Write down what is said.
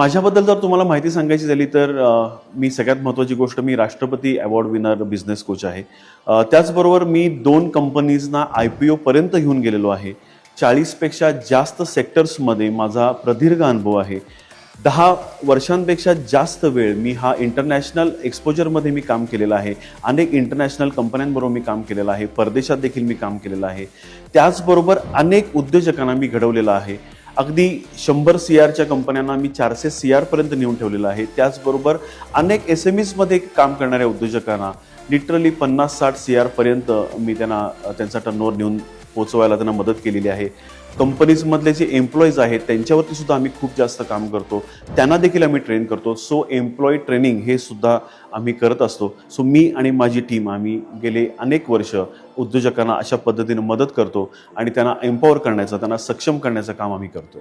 माझ्याबद्दल जर तुम्हाला माहिती सांगायची झाली तर मी सगळ्यात महत्त्वाची गोष्ट मी राष्ट्रपती अवॉर्ड विनर बिझनेस कोच आहे. त्याचबरोबर मी दोन कंपनीजना आय पी ओपर्यंत घेऊन गेलेलो आहे. चाळीसपेक्षा जास्त सेक्टर्समध्ये माझा प्रदीर्घ अनुभव आहे. दहा वर्षांपेक्षा जास्त वेळ मी हा इंटरनॅशनल एक्सपोजरमध्ये मी काम केलेलं आहे. अनेक इंटरनॅशनल कंपन्यांबरोबर मी काम केलेलं आहे. परदेशात देखील मी काम केलेलं आहे. त्याचबरोबर अनेक उद्योजकांना मी घडवलेलं आहे. अगदी शंभर सी आरच्या कंपन्यांना मी चारशे सी आरपर्यंत नेऊन ठेवलेलं आहे. त्याचबरोबर अनेक एस एम ईजमध्ये काम करणाऱ्या उद्योजकांना लिटरली पन्नास साठ सी आरपर्यंत मी त्यांना त्यांचा टर्नओव्हर नेऊन पोचवायला त्यांना मदत केलेली आहे. कंपनीजमधले जे एम्प्लॉईज आहेत त्यांच्यावरती सुद्धा आम्ही खूप जास्त काम करतो. त्यांना देखील आम्ही ट्रेन करतो. सो एम्प्लॉई ट्रेनिंग हे सुद्धा आम्ही करत असतो. सो मी आणि माझी टीम आम्ही गेले अनेक वर्ष उद्योजकांना अशा पद्धतीने मदत करतो आणि त्यांना एम्पॉवर करण्याचं त्यांना सक्षम करण्याचं काम आम्ही करतो.